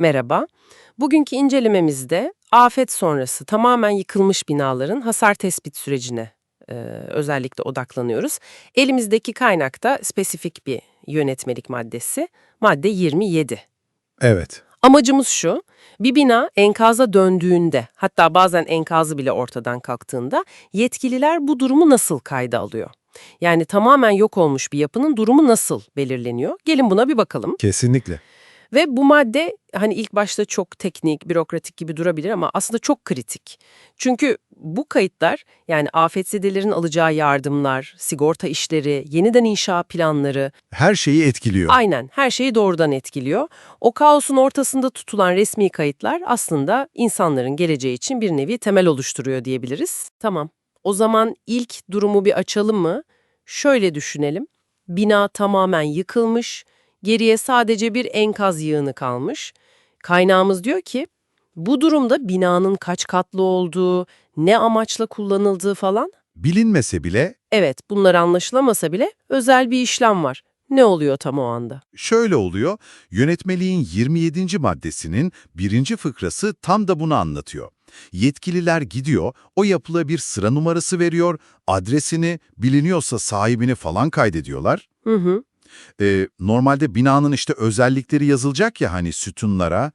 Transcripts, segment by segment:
Merhaba. Bugünkü incelememizde afet sonrası tamamen yıkılmış binaların hasar tespit sürecine e, özellikle odaklanıyoruz. Elimizdeki kaynakta spesifik bir yönetmelik maddesi, madde 27. Evet. Amacımız şu, bir bina enkaza döndüğünde, hatta bazen enkazı bile ortadan kalktığında yetkililer bu durumu nasıl kayda alıyor? Yani tamamen yok olmuş bir yapının durumu nasıl belirleniyor? Gelin buna bir bakalım. Kesinlikle. Ve bu madde hani ilk başta çok teknik, bürokratik gibi durabilir ama aslında çok kritik. Çünkü bu kayıtlar yani afetzedelerin alacağı yardımlar, sigorta işleri, yeniden inşa planları Her şeyi etkiliyor. aynen her şeyi doğrudan etkiliyor. O kaosun ortasında tutulan resmi kayıtlar aslında insanların geleceği için bir nevi temel oluşturuyor diyebiliriz. Tamam. O zaman ilk durumu bir açalım mı? Şöyle düşünelim. Bina tamamen yıkılmış, geriye sadece bir enkaz yığını kalmış. Kaynağımız diyor ki, bu durumda binanın kaç katlı olduğu, ne amaçla kullanıldığı falan, Bilinmese bile evet bunlar anlaşılamasa bile özel bir işlem var. Ne oluyor tam o anda? şöyle oluyor. Yönetmeliğin 27. maddesinin birinci fıkrası tam da bunu anlatıyor. Yetkililer gidiyor, o yapıla bir sıra numarası veriyor, adresini, biliniyorsa sahibini falan kaydediyorlar. Hı hı, Ee, normalde binanın işte özellikleri yazılacak ya hani sütunlara,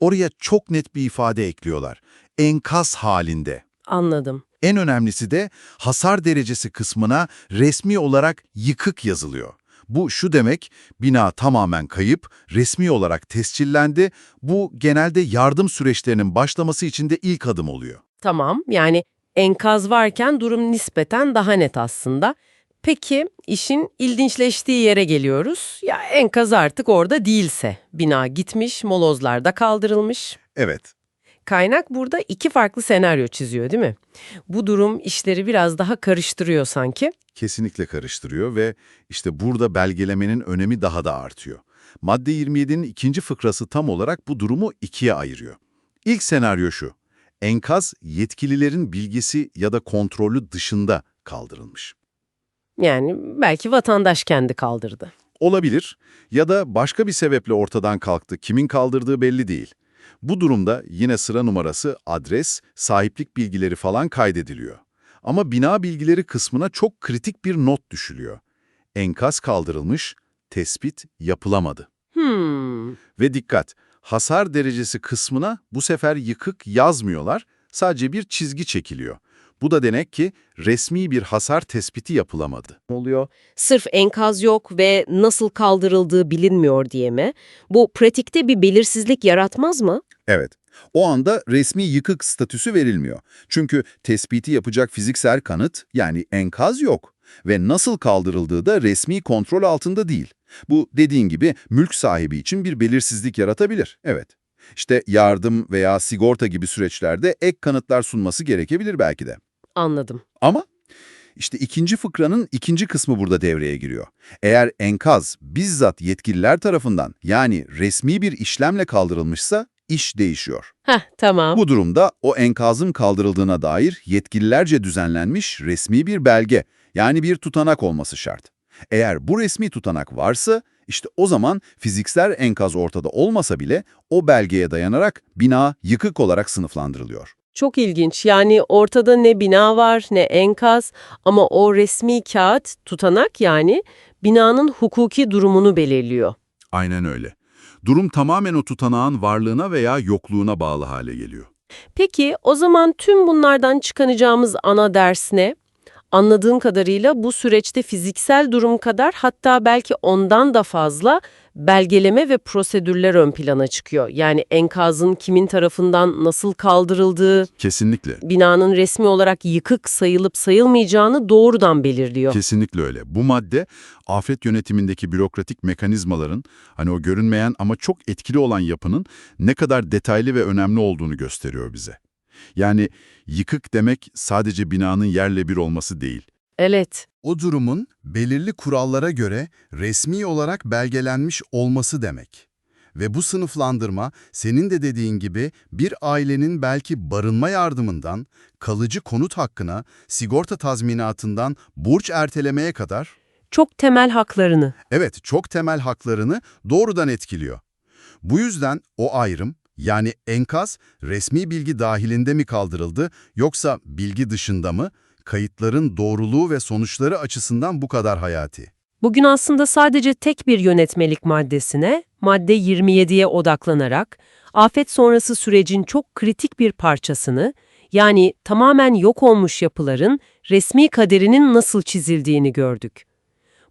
oraya çok net bir ifade ekliyorlar. Enkaz halinde. anladım. En önemlisi de hasar derecesi kısmına resmi olarak yıkık yazılıyor. Bu şu demek, bina tamamen kayıp, resmi olarak tescillendi. Bu genelde yardım süreçlerinin başlaması için de ilk adım oluyor. Tamam, yani enkaz varken durum nispeten daha net aslında. Peki işin ilginçleştiği yere geliyoruz. Ya enkaz artık orada değilse, bina gitmiş, molozlar da kaldırılmış. Evet, Kaynak burada iki farklı senaryo çiziyor değil mi? Bu durum işleri biraz daha karıştırıyor sanki. kesinlikle karıştırıyor ve işte burada belgelemenin önemi daha da artıyor. Madde 27'nin ikinci fıkrası tam olarak bu durumu ikiye ayırıyor. İlk senaryo şu, enkaz yetkililerin bilgisi ya da kontrolü dışında kaldırılmış. Yani belki vatandaş kendi kaldırdı. Olabilir ya da başka bir sebeple ortadan kalktı, kimin kaldırdığı belli değil. Bu durumda yine sıra numarası, adres, sahiplik bilgileri falan kaydediliyor. Ama bina bilgileri kısmına çok kritik bir not düşülüyor. Enkaz kaldırılmış, tespit yapılamadı. Hmm, Ve dikkat, hasar derecesi kısmına bu sefer yıkık yazmıyorlar, sadece bir çizgi çekiliyor. Bu da demek ki resmi bir hasar tespiti yapılamadı. oluyor. Sırf enkaz yok ve nasıl kaldırıldığı bilinmiyor diye mi? Bu pratikte bir belirsizlik yaratmaz mı? Evet. O anda resmi yıkık statüsü verilmiyor. Çünkü tespiti yapacak fiziksel kanıt yani enkaz yok. Ve nasıl kaldırıldığı da resmi kontrol altında değil. Bu dediğin gibi mülk sahibi için bir belirsizlik yaratabilir. Evet. İşte yardım veya sigorta gibi süreçlerde ek kanıtlar sunması gerekebilir belki de. Anladım. Ama işte ikinci fıkranın ikinci kısmı burada devreye giriyor. Eğer enkaz bizzat yetkililer tarafından yani resmi bir işlemle kaldırılmışsa iş değişiyor. Heh, tamam. Bu durumda o enkazın kaldırıldığına dair yetkililerce düzenlenmiş resmi bir belge yani bir tutanak olması şart. Eğer bu resmi tutanak varsa işte o zaman fiziksel enkaz ortada olmasa bile o belgeye dayanarak bina yıkık olarak sınıflandırılıyor. Çok ilginç. Yani ortada ne bina var ne enkaz ama o resmi kağıt, tutanak yani binanın hukuki durumunu belirliyor. Aynen öyle. Durum tamamen o tutanağın varlığına veya yokluğuna bağlı hale geliyor. Peki o zaman tüm bunlardan çıkanacağımız ana ders ne? Anladığım kadarıyla bu süreçte fiziksel durum kadar hatta belki ondan da fazla belgeleme ve prosedürler ön plana çıkıyor. Yani enkazın kimin tarafından nasıl kaldırıldığı, Kesinlikle. binanın resmi olarak yıkık sayılıp sayılmayacağını doğrudan belirliyor. Kesinlikle öyle. Bu madde afet yönetimindeki bürokratik mekanizmaların hani o görünmeyen ama çok etkili olan yapının ne kadar detaylı ve önemli olduğunu gösteriyor bize. Yani yıkık demek sadece binanın yerle bir olması değil. Evet, O durumun belirli kurallara göre resmi olarak belgelenmiş olması demek. Ve bu sınıflandırma senin de dediğin gibi bir ailenin belki barınma yardımından, kalıcı konut hakkına, sigorta tazminatından borç ertelemeye kadar çok temel haklarını. evet çok temel haklarını doğrudan etkiliyor. Bu yüzden o ayrım, yani enkaz resmi bilgi dahilinde mi kaldırıldı yoksa bilgi dışında mı, kayıtların doğruluğu ve sonuçları açısından bu kadar hayati. Bugün aslında sadece tek bir yönetmelik maddesine, madde 27'ye odaklanarak, afet sonrası sürecin çok kritik bir parçasını, yani tamamen yok olmuş yapıların resmi kaderinin nasıl çizildiğini gördük.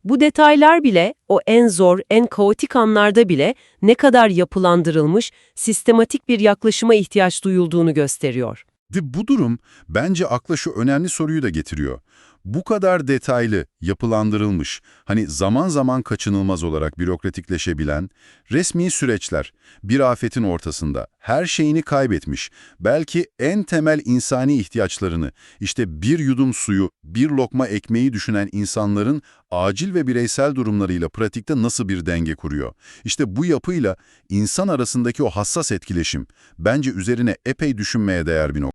Bu detaylar bile, o en zor, en kaotik anlarda bile ne kadar yapılandırılmış, sistematik bir yaklaşıma ihtiyaç duyulduğunu gösteriyor. De bu durum bence akla şu önemli soruyu da getiriyor. Bu kadar detaylı, yapılandırılmış, hani zaman zaman kaçınılmaz olarak bürokratikleşebilen resmi süreçler bir afetin ortasında her şeyini kaybetmiş, belki en temel insani ihtiyaçlarını, işte bir yudum suyu, bir lokma ekmeği düşünen insanların acil ve bireysel durumlarıyla pratikte nasıl bir denge kuruyor? İşte bu yapıyla insan arasındaki o hassas etkileşim bence üzerine epey düşünmeye değer bir nokta.